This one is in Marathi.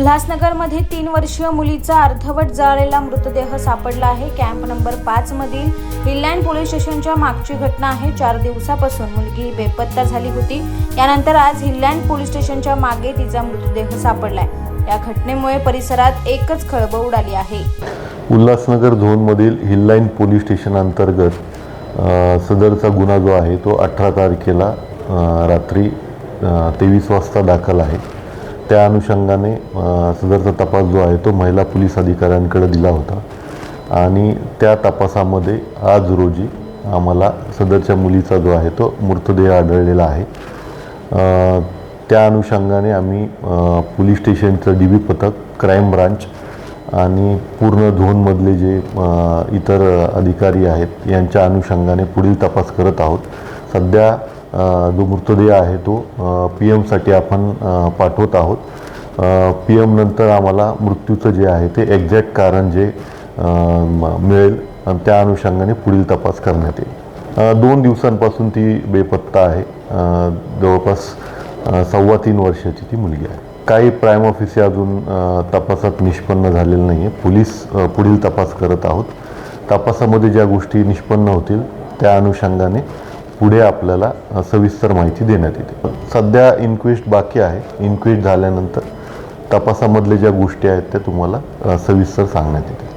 उल्हासनगरमध्ये तीन वर्षीय मुलीचा अर्धवट जाळलेला मृतदेह सापडला आहे. कॅम्प नंबर पाच मधील हिलँड पोलीस स्टेशनच्या मागची घटना आहे. चार दिवसापासून मुलगी बेपत्ता झाली होती. यानंतर आज हिलँड पोलीस स्टेशनच्या मागे तिचा मृतदेह सापडलाय. या घटनेमुळे परिसरात एकच खळबळ उडाली आहे. उल्हासनगर झोनमधील हिललाईन पोलीस स्टेशन अंतर्गत सदरचा गुन्हा जो आहे तो अठरा तारखेला रात्री तेवीस वाजता दाखल आहे. त्या अनुषंगाने सदरचा तपास जो आहे तो महिला पोलीस अधिकाऱ्यांकडे दिला होता. आणि त्या तपासामध्ये आज रोजी आम्हाला सदरच्या मुलीचा जो आहे तो मृतदेह आढळलेला आहे. त्या अनुषंगाने आम्ही पोलीस स्टेशनचं डी बी पथक क्राईम ब्रांच आणि पूर्ण झोनमधले जे इतर अधिकारी आहेत यांच्या अनुषंगाने पुढील तपास करत आहोत. सध्या जो मृतदेह आहे तो पी एमसाठी आपण पाठवत आहोत. पी एम नंतर आम्हाला मृत्यूचं जे आहे ते एक्झॅक्ट कारण जे मिळेल आणि त्या अनुषंगाने पुढील तपास करण्यात येईल. दोन दिवसांपासून ती बेपत्ता आहे. जवळपास सव्वा तीन वर्षाची ती मुलगी आहे. काही प्राईम ऑफिस अजून तपासात निष्पन्न झालेलं नाही आहे पोलीस पुढील तपास करत आहोत. तपासामध्ये ज्या गोष्टी निष्पन्न होतील त्या अनुषंगाने पुढे आपल्याला सविस्तर माहिती देण्यात येते. सध्या इन्क्वेस्ट बाकी आहे. इन्क्वेस्ट झाल्यानंतर तपासामधले ज्या गोष्टी आहेत त्या तुम्हाला सविस्तर सांगण्यात येते